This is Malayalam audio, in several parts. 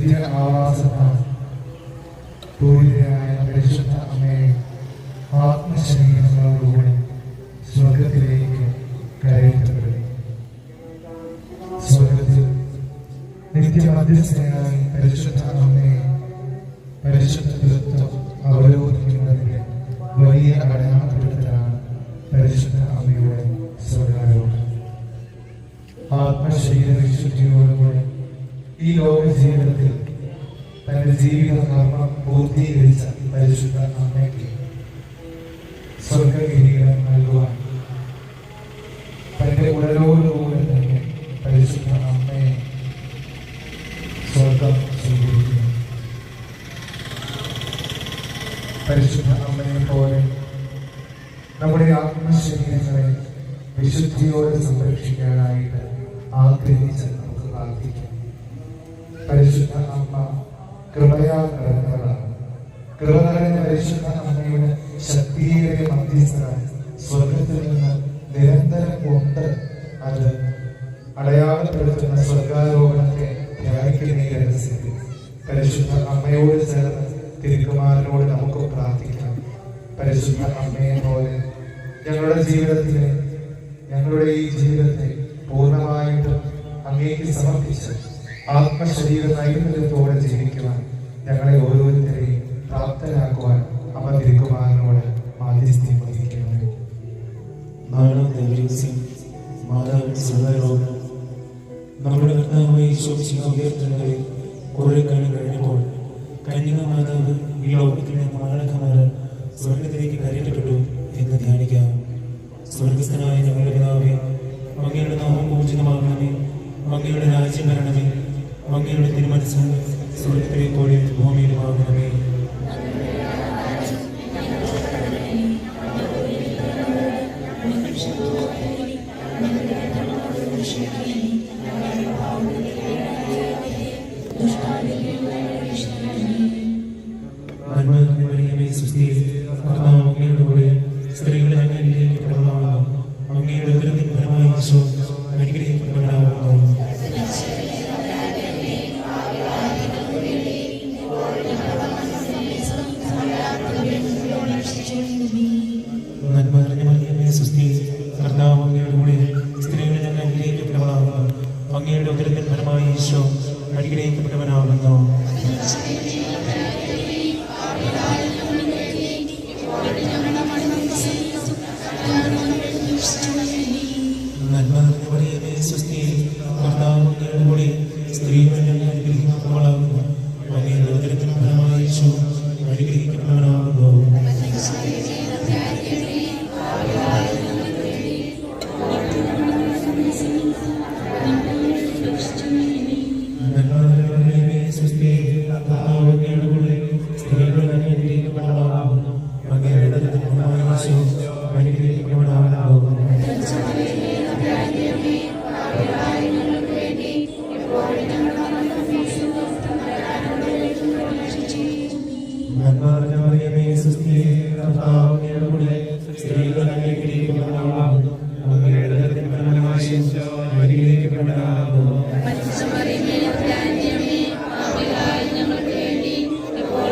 നിത്യ ആവാസമാണ് പൂരിതയായ പരിശുദ്ധ അമ്മയെ ആത്മശരീരങ്ങളോടുകൂടി സ്വർഗത്തിലേക്ക് കരയറ്റപ്പെടുന്നു സ്വർഗത്തിൽ നിത്യമധ്യസ്ഥയായി പരിശുദ്ധ അമ്മയെ പരിശുദ്ധ തൃത്വം അവലോകിക്കുന്നതിന്റെ വലിയ അടയാളപ്പെടുത്തലാണ് പരിശുദ്ധ അമ്മയുടെ സ്വർഗാരോഹണം ആത്മശരീര വിശുദ്ധിയോടുകൂടി ഈ ലോക ജീവിതത്തിൽ തന്റെ ജീവിത കർമ്മം പൂർത്തീകരിച്ച പരിശുദ്ധ അമ്മയ്ക്ക് സ്വർഗകിരീടം നൽകുവാൻ തന്റെ ഉടലോടുകൂടെ തന്നെ പരിശുദ്ധ അമ്മയെ സ്വർഗം സ്വീകരിക്കുന്നു. പരിശുദ്ധ അമ്മയെ പോലെ നമ്മുടെ ആത്മശരീരങ്ങളെ വിശുദ്ധിയോടെ സംരക്ഷിക്കാനായിട്ട് ആഗ്രഹിച്ച് നമുക്ക് പ്രാർത്ഥിക്കാം. പരിശുദ്ധ അമ്മ കൃപയാൽ നിറഞ്ഞവളാണ്. കൃപ നിറഞ്ഞ പരിശുദ്ധ അമ്മയുടെ ശക്തിയേറിയ മധ്യസ്ഥ സ്വർഗത്തിൽ നിന്ന് നിരന്തരം കൊണ്ട് അത് അടയാളപ്പെടുത്തുന്ന സ്വർഗാരോപണത്തെ ധ്യാനിക്കുന്ന പരിശുദ്ധ അമ്മയോട് ചേർന്ന് തിരുക്കുമാരനോട് നമുക്ക് പ്രാർത്ഥിക്കാം. പരിശുദ്ധ അമ്മയെ പോലെ ഞങ്ങളുടെ ജീവിതത്തിലെ ഞങ്ങളുടെ ഈ ജീവിതത്തെ പൂർണമായിട്ടും അങ്ങേക്ക് സമർപ്പിച്ച് ആത്മശരീര നൈപുണ്യത്തോടെ ജീവിക്കുവാൻ ഞങ്ങളെ ഓരോരുത്തരെയും പ്രാപ്തരാക്കുവാൻ അവ തിരുക്കുമാരനോട് സഹോദരോട് നമ്മുടെ കർത്താവായ ഉയർത്തുന്നവരെ കുറെ കഴിഞ്ഞപ്പോൾ കന്യക മാതാവ് ഈ ലോകത്തിലെ സ്വർഗത്തിലേക്ക് എന്ന് ധ്യാനിക്കാം. സ്വർഗസ്ഥനായ ഞങ്ങളുടെ പിതാവേ അങ്ങയുടെ നാമം പൂജിതമാകണമേ അങ്ങയുടെ രാജ്യം വരണമേ അങ്ങയുടെ തിരുമനസ് സ്വർഗത്തിലെ പോലെ ഭൂമിയിലുമാകണമേ നന്മയെ സുസ്ഥി കർത്താവ് അങ്ങയുടെ കൂടെ സ്ത്രീകളെ അങ്ങനെയിലേക്ക് പ്രഭവമാകും അങ്ങയുടെ ഉദരത്തിൻ ഫലമായ 주옵소서.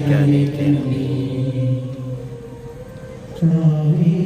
Maker, Maker, Maker, Maker.